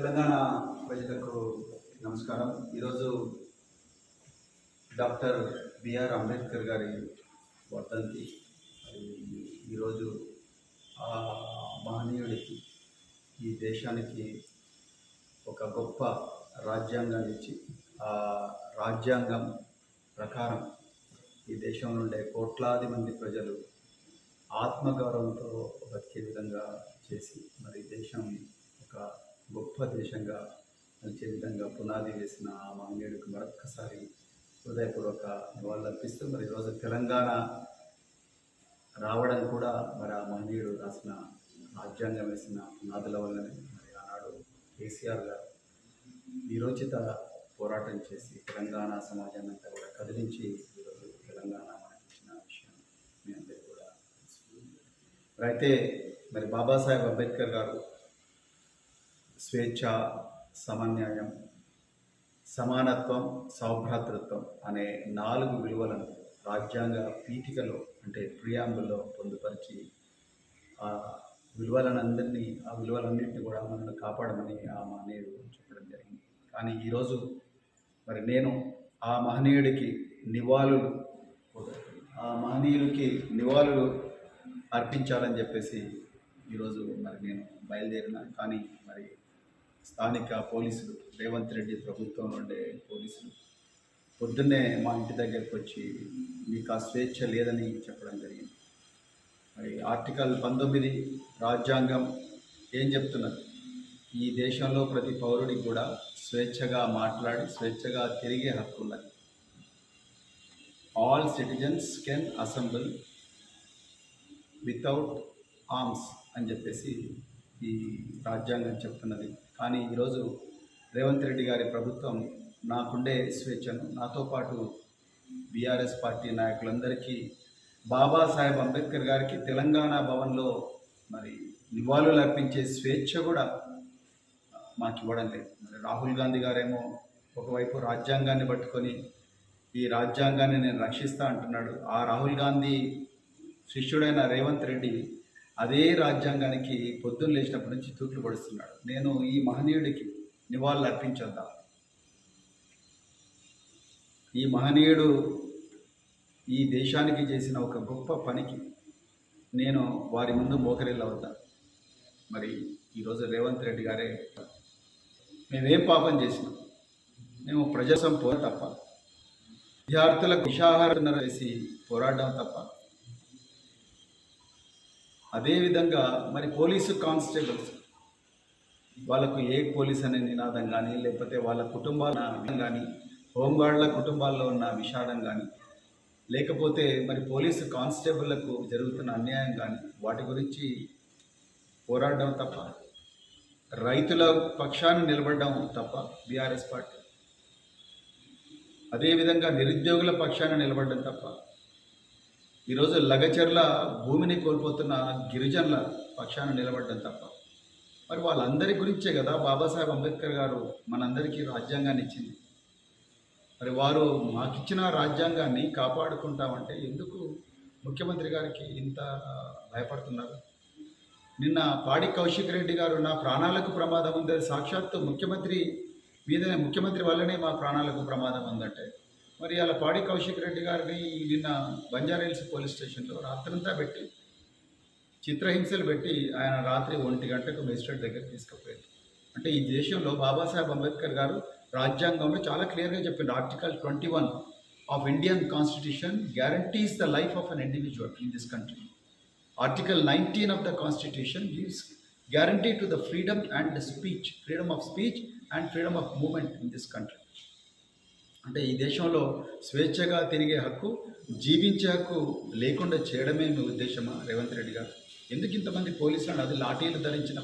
తెలంగాణ ప్రజలకు నమస్కారం. ఈరోజు డాక్టర్ బిఆర్ అంబేద్కర్ గారి వర్ధంతి. ఈరోజు ఆ మహనీయుడికి ఈ దేశానికి ఒక గొప్ప రాజ్యాంగం ఇచ్చి ఆ రాజ్యాంగం ప్రకారం ఈ దేశంలో ఉండే కోట్లాది మంది ప్రజలు ఆత్మగౌరవంతో బతికే విధంగా చేసి మరి దేశం ఒక గొప్ప దేశంగా నిలిచే విధంగా పునాది వేసిన ఆ మహనీయుడికి మరొక్కసారి హృదయపూర్వక నివాళులర్పిస్తూ మరి ఈరోజు తెలంగాణ రావడం కూడా మరి ఆ మహనీయుడు రాసిన రాజ్యాంగం వేసిన పునాదుల వల్లనే మరి ఆనాడు కేసీఆర్ గారు విరోచిత పోరాటం చేసి తెలంగాణ సమాజాన్ని అంతా కూడా కదిలించి ఈరోజు తెలంగాణ మనకి ఇచ్చిన విషయం మీ అందరికీ కూడా మరి అయితే మరి బాబాసాహెబ్ అంబేద్కర్ గారు స్వేచ్ఛ సమన్యాయం సమానత్వం సౌభ్రాతృత్వం అనే నాలుగు విలువలను రాజ్యాంగ పీఠికలో అంటే ప్రియాంబుల్లో పొందుపరిచి ఆ విలువలనందరినీ ఆ విలువలన్నింటినీ కూడా మనల్ని కాపాడమని ఆ మహనీయుడు చెప్పడం జరిగింది. కానీ ఈరోజు మరి నేను ఆ మహనీయుడికి నివాళులు ఆ మహనీయుడికి నివాళులు అర్పించాలని చెప్పేసి ఈరోజు మరి నేను బయలుదేరిన. కానీ స్థానిక పోలీసులు రేవంత్ రెడ్డి ప్రభుత్వం ఉండే పోలీసులు పొద్దున్నే మా ఇంటి దగ్గరికి వచ్చి మీకు ఆ స్వేచ్ఛ లేదని చెప్పడం జరిగింది. మరి ఆర్టికల్ పంతొమ్మిది రాజ్యాంగం ఏం చెప్తున్నది? ఈ దేశంలో ప్రతి పౌరుడికి కూడా స్వేచ్ఛగా మాట్లాడి స్వేచ్ఛగా తిరిగే హక్కు ఉన్నది. All citizens can assemble without arms అని చెప్పేసి ఈ రాజ్యాంగం చెప్తున్నది. కానీ ఈరోజు రేవంత్ రెడ్డి గారి ప్రభుత్వం నాకుండే స్వేచ్ఛను నాతో పాటు బీఆర్ఎస్ పార్టీ నాయకులందరికీ బాబాసాహెబ్ అంబేద్కర్ గారికి తెలంగాణ భవన్లో మరి నివాళులు అర్పించే స్వేచ్ఛ కూడా మాకు ఇవ్వడం లేదు. మరి రాహుల్ గాంధీ గారేమో ఒకవైపు రాజ్యాంగాన్ని పట్టుకొని ఈ రాజ్యాంగాన్ని నేను రక్షిస్తా అంటున్నాడు. ఆ రాహుల్ గాంధీ శిష్యుడైన రేవంత్ రెడ్డి అదే రాజ్యాంగానికి పొద్దున్న లేచినప్పటి నుంచి తూట్లు పడుస్తున్నాడు. నేను ఈ మహనీయుడికి నివాళులు అర్పించొద్దా? ఈ మహనీయుడు ఈ దేశానికి చేసిన ఒక గొప్ప పనికి నేను వారి ముందు మోకరిల్లవద్దా? మరి ఈరోజు రేవంత్ రెడ్డి గారే మేమేం పాపం చేసినాం? మేము ప్రజాసం పోరా తప్ప. విద్యార్థులకు విషాహారం వేసి పోరాడడం తప్ప. అదేవిధంగా మరి పోలీసు కానిస్టేబుల్స్ వాళ్ళకు ఏ పోలీస్ అనే నినాదం కానీ లేకపోతే వాళ్ళ కుటుంబాల కానీ హోంగార్డుల కుటుంబాల్లో ఉన్న విషాదం కానీ లేకపోతే మరి పోలీసు కానిస్టేబుళ్ళకు జరుగుతున్న అన్యాయం కానీ వాటి గురించి పోరాడడం తప్ప రైతుల పక్షాన్ని నిలబడడం తప్ప బీఆర్ఎస్ పార్టీ. అదేవిధంగా నిరుద్యోగుల పక్షాన నిలబడడం తప్ప ఈరోజు లగచర్ల భూమిని కోల్పోతున్న గిరిజనుల పక్షాన నిలబడ్డం తప్ప. మరి వాళ్ళందరి గురించే కదా బాబాసాహెబ్ అంబేద్కర్ గారు మనందరికీ రాజ్యాంగాన్ని ఇచ్చింది. మరి వారు మాకిచ్చిన రాజ్యాంగాన్ని కాపాడుకుంటామంటే ఎందుకు ముఖ్యమంత్రి గారికి ఇంత భయపడుతున్నారు? నిన్న పాడి కౌశిక్ రెడ్డి గారు నా ప్రాణాలకు ప్రమాదం ఉందని సాక్షాత్తు ముఖ్యమంత్రి మీదనే ముఖ్యమంత్రి వల్లనే మా ప్రాణాలకు ప్రమాదం ఉందంటే మరి అలా పాడి కౌశిక్ రెడ్డి గారిని నిన్న బంజారాహిల్స్ పోలీస్ స్టేషన్లో రాత్రంతా పెట్టి చిత్రహింసలు పెట్టి ఆయన రాత్రి ఒంటి గంటకు మెజిస్ట్రేట్ దగ్గర తీసుకుపోయారు. అంటే ఈ దేశంలో బాబాసాహెబ్ అంబేద్కర్ గారు రాజ్యాంగంలో చాలా క్లియర్గా చెప్పిండు. Article twenty one of Indian constitution guarantees the life of an individual in this country. Article nineteen of the constitution gives guarantee to the freedom and speech freedom of speech and freedom of movement in this country. అంటే ఈ దేశంలో స్వేచ్ఛగా తిరిగే హక్కు జీవించే హక్కు లేకుండా చేయడమే మీ ఉద్దేశమా రేవంత్ రెడ్డి గారు? ఎందుకు ఇంతమంది పోలీసులను అది లాఠీలు ధరించిన